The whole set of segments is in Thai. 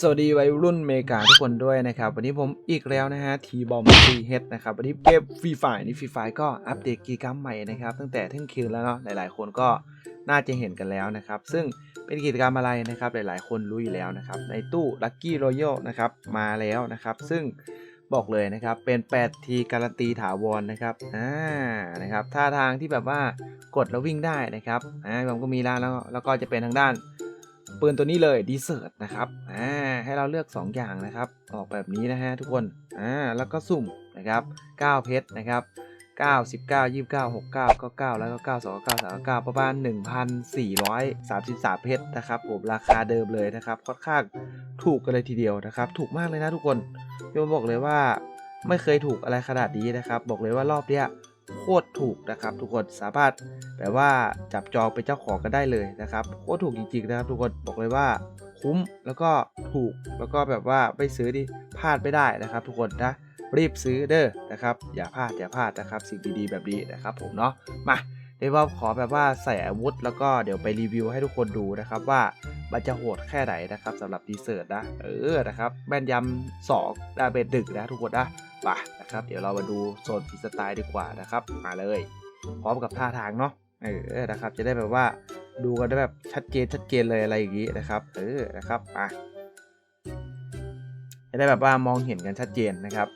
สวัสดีวัยรุ่นเมกาทุกคนด้วยนะครับ วันนี้ผมอีกแล้วนะฮะทีบอมซีเฮดนะครับ วันนี้เกมฟรีไฟนี่ฟรีไฟก็อัปเดตกิจกรรมใหม่นะครับ ตั้งแต่เที่ยงคืนแล้วเนาะหลายๆ คนก็น่าจะเห็นกันแล้วนะครับ ซึ่งเป็นกิจกรรมอะไรนะครับ หลายๆ คนรู้อยู่แล้วนะครับ ในตู้ Lucky Royal นะครับมาแล้วนะครับ ซึ่งบอกเลยนะครับเป็น 8 ทีการันตีถาวรนะครับอ่านะครับท่าทางที่แบบว่ากดแล้ววิ่งได้นะครับอ่าผมก็มีแล้วแล้วก็จะเป็นทางด้าน ปืนตัวนี้เลยดีเซอร์ตนะครับอ่าให้เราเลือก 2 อย่างนะครับ ออกแบบนี้นะฮะทุกคนอ่าแล้วก็สุ่มนะครับ9เพชรนะครับ9 19 29 69 99 แล้วก็ 9 2 9 3 9ประมาณ 1,433 เพชรนะครับผมราคาเดิมเลยนะครับ ค่อนข้างถูกกันเลยทีเดียวนะครับ ถูกมากเลยนะทุกคนพี่บอกเลยว่าไม่เคยถูกอะไรขนาดนี้นะครับ บอกเลยว่ารอบเนี้ย ตรถูกนะครับ ทุกคนสามารถแบบว่าจับจองเป็นเจ้าของกันได้เลยนะครับโคตรถูกจริงๆนะครับทุกคนบอกเลยว่าคุ้มแล้วก็ถูกแล้วก็แบบว่าไม่ซื้อดิพลาดไม่ได้นะครับ ทุกคนนะรีบซื้อเด้อนะครับ อย่าพลาดอย่าพลาดนะครับ สิ่งดีๆแบบนี้นะครับ ผมเนาะมาเดี๋ยวว่าขอแบบว่าใส่อาวุธ แล้วก็เดี๋ยวไปรีวิวให้ทุกคนดูนะครับว่ามันจะโหดแค่ไหนนะครับสำหรับดีเซอร์นะเออนะครับแม่นยำสองดาเบดดึกนะทุกคนนะไป นะครับ เดี๋ยวเรามาดูโซนฟรีสไตล์ดีกว่านะครับ มาเลย พร้อมกับท่าทางเนาะเออนะครับ จะได้แบบว่าดูกันได้แบบชัดเจนชัดเจนเลยอะไรอย่างนี้นะครับ เออนะครับอะจะได้แบบว่ามองเห็นกันชัดเจนนะครับ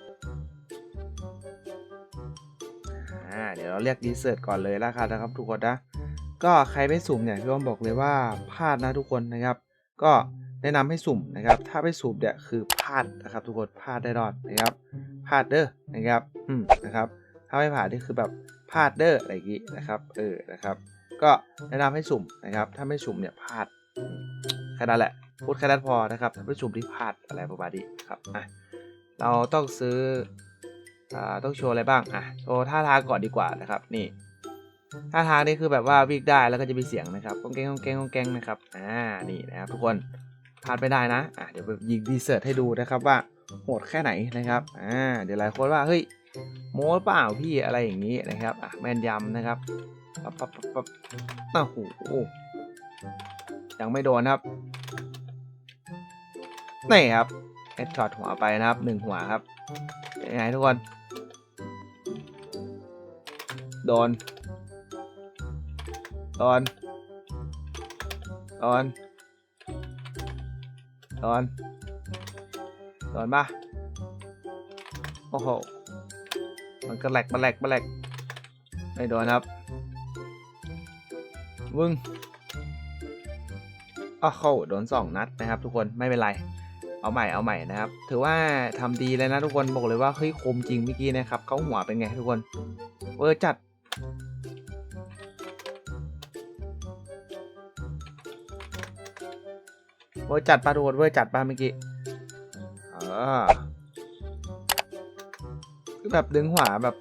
อ่าเดี๋ยวเราเรียกดีเซอร์ตก่อนเลยแล้วกันนะครับทุกคนนะก็ใครไม่สุ่มเนี่ยพี่อ้อมบอกเลยว่าพลาดนะทุกคนนะครับ ก็แนะนำให้สุ่มนะครับ ถ้าไม่สุ่มเนี่ยคือพลาดนะครับ ทุกคนพลาดได้รอดนะครับ พลาดเด้อนะครับอืมนะครับถ้าไม่ผ่านนี่คือแบบพลาดเด้ออะไรอย่างงี้นะครับเออนะครับ ก็แนะนำให้สุ่มนะครับ ถ้าไม่สุ่มเนี่ยพลาดแค่นั้นแหละพูดแค่นั้นพอนะครับถ้าไม่สุ่มที่พลาดอะไรประมาณนี้ครับอะเราต้องซื้ออ่าต้องโชว์อะไรบ้างอะโชว์ท่าทางก่อนดีกว่านะครับนี่ท่าทางนี่คือแบบว่าวิ่งได้แล้วก็จะมีเสียงนะครับก้องแกงก้องแกงก้องแกงนะครับอ่านี่นะครับทุกคนพลาดไม่ได้นะอะเดี๋ยวยิงดีเซิร์ตให้ดูนะครับว่า โหดแค่ไหนนะครับอ่าเดี๋ยวหลายคนว่าเฮ้ยโม้เปล่าพี่อะไรอย่างนี้นะครับอะแม่นยำนะครับปั๊บปั๊บปั๊บปั๊บโอ้โหยังไม่โดนครับนี่ครับเอดช็อตหัวไปนะครับหนึ่งหัวครับเป็นไงทุกคน โดนตอนตอนตอน ตอนปะโอ้โห มันก็แหลกมาแหลกมาแหลกไม่โดนครับวึงอ้าวเขาโดนสองนัดนะครับ ทุกคนไม่เป็นไร เอาใหม่เอาใหม่นะครับ ถือว่าทำดีเลยนะทุกคนบอกเลยว่าเฮ้ยคมจริงเมื่อกี้นะครับเขาหัวเป็นไงทุกคนเวอร์จัดเวอร์จัดปะทุกคนเวอร์จัดปะเมื่อกี้ อคือแบบดึงหัวแบบ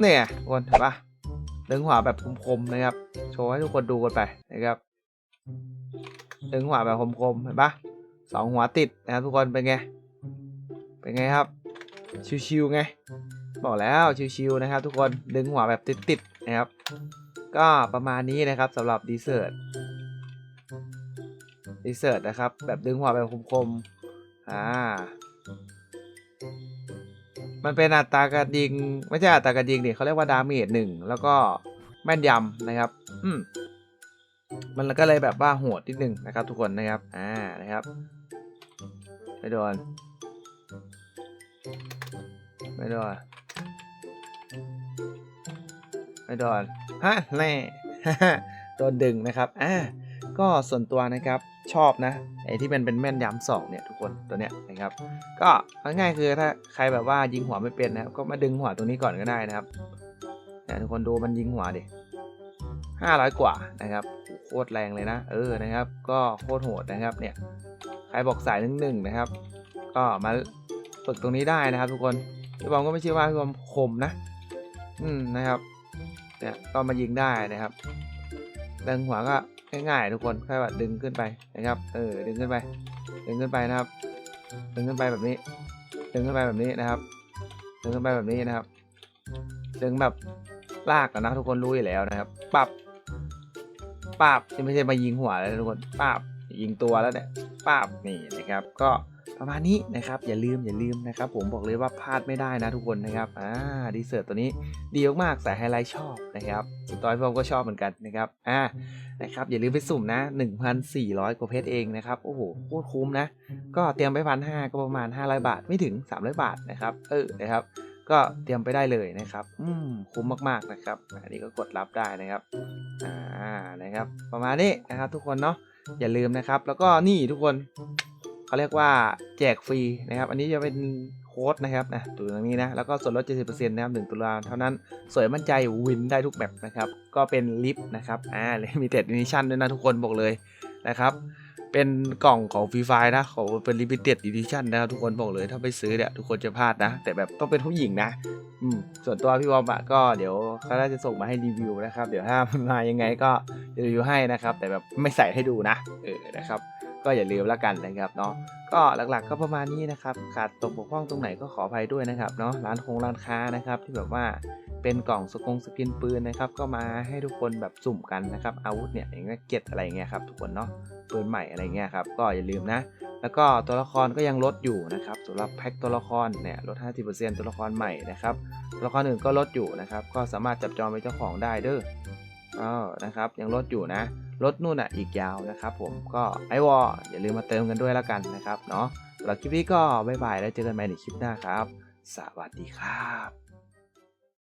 เนี่ยทุกคนเห็นปะดึงหัวแบบคมๆนะครับ โชว์ให้ทุกคนดูกันไปนะครับ ดึงหัวแบบคมๆเห็นปะสองหัวติดนะครับทุกคนเป็นไง เป็นไงครับ ชิวๆไง บอกแล้วชิวๆนะครับ ทุกคนดึงหัวแบบติดๆนะครับ ก็ประมาณนี้นะครับสำหรับดีเซอร์ตดีเซอร์ตนะครับ แบบดึงหัวแบบคมๆ อ่า มันเป็นอัตราการยิง ไม่ใช่อัตราการยิงดิเขาเรียกว่าดาเมจหนึ่งแล้วก็แม่นยำนะครับ อืมมันก็เลยแบบว่าโหดนิดหนึ่งนะครับ ทุกคนนะครับ อ่านะครับไม่โดนไม่โดนไม่โดนฮะแน่โดนดึงนะครับ อ่าก็ส่วนตัวนะครับ ชอบนะไอ้ที่มันเป็นแม่นยำสองเนี่ยทุกคนตัวเนี้ยนะครับ ก็ง่ายๆคือถ้าใครแบบว่ายิงหัวไม่เป็นนะครับก็มาดึงหัวตรงนี้ก่อนก็ได้นะครับเนี่ยทุกคนดูมันยิงหัวดิห้าร้อยกว่านะครับโคตรแรงเลยนะ เออนะครับ ก็โคตรโหดนะครับเนี่ยใครบอกสายหนึ่งหนึ่งนะครับ ก็มาฝึกตรงนี้ได้นะครับ ทุกคนพี่บอมก็ไม่ใช่ว่าพี่บอมคมนะ อืมนะครับเนี่ยก็มายิงได้นะครับดึงหัวก็ ง่ายๆทุกคนแค่ว่าดึงขึ้นไปนะครับ เออดึงขึ้นไป ดึงขึ้นไปนะครับ ดึงขึ้นไปแบบนี้ ดึงขึ้นไปแบบนี้นะครับ ดึงขึ้นไปแบบนี้นะครับ ดึงแบบลากกันนะทุกคนรู้อยู่แล้วนะครับปับปับนี่ไม่ใช่มายิงหัวแล้วทุกคนปับยิงตัวแล้วเนี่ยป้าบนี่นะครับ ก็ ประมาณนี้นะครับ อย่าลืมอย่าลืมนะครับ ผมบอกเลยว่าพลาดไม่ได้นะทุกคนนะครับอ่าดีเซอร์ตัวนี้ดีมากๆสายไฮไลท์ชอบนะครับสุดต้อยผมก็ชอบเหมือนกันนะครับอ่านะครับอย่าลืมไปสุ่มนะ 1,400 กว่าเพชรเองนะครับโอ้โหโคตรคุ้มนะ ก็เตรียมไปพันห้าก็ประมาณ 500 บาทไม่ถึง 300 บาทนะครับเออนะครับก็เตรียมไปได้เลยนะครับ อืมคุ้มมากๆนะครับ อันนี้ก็กดรับได้นะครับ อ่า นะครับ ประมาณนี้นะครับ ทุกคนเนาะ อย่าลืมนะครับ แล้วก็นี่ทุกคน เขาเรียกว่าแจกฟรีนะครับ อันนี้จะเป็นโค้ดนะครับนะตัวตรงนี้นะ แล้วก็ส่วนลด 70%นะครับ1ตุลาเท่านั้น สวยมั่นใจวินได้ทุกแบบนะครับ ก็เป็นลิฟต์นะครับ อ่าเลยมีเต็ดดิชั่นด้วยนะทุกคนบอกเลยนะครับ เป็นกล่องของฟรีไฟนะของเป็นลิมิเต็ดดิชั่นนะครับทุกคนบอกเลยถ้าไปซื้อเนี่ยทุกคนจะพลาดนะ แต่แบบต้องเป็นผู้หญิงนะ อืม ส่วนตัวพี่บอมอะก็เดี๋ยวเขาน่าจะส่งมาให้รีวิวนะครับ เดี๋ยวถ้ามันมายังไงก็จะรีวิวให้นะครับ แต่แบบไม่ใส่ให้ดูนะ เออ นะครับ ก็อย่าลืมแล้วกันนะครับเนาะก็หลักๆก็ประมาณนี้นะครับขาดตกบกพร่องตรงไหนก็ขออภัยด้วยนะครับเนาะร้านคงร้านค้านะครับที่แบบว่าเป็นกล่องสกงสกินปืนนะครับก็มาให้ทุกคนแบบสุ่มกันนะครับอาวุธเนี่ยอย่างเงี้ยเก็ตอะไรเงี้ยครับทุกคนเนาะปืนใหม่อะไรเงี้ยครับก็อย่าลืมนะ แล้วก็ตัวละครก็ยังลดอยู่นะครับสำหรับแพ็คตัวละครเนี่ยลด 50%ตัวละครใหม่นะครับตัวละครอื่นก็ลดอยู่นะครับก็สามารถจับจองเป็นเจ้าของได้เด้อก็นะครับยังลดอยู่นะ รถนู่นอะอีกยาวนะครับผมก็ไอวออย่าลืมมาเติมกันด้วยแล้วกันนะครับเนาะสำหรับคลิปนี้ก็บ๊ายบายแล้วเจอกันใหม่ในคลิปหน้าครับ สวัสดีครับ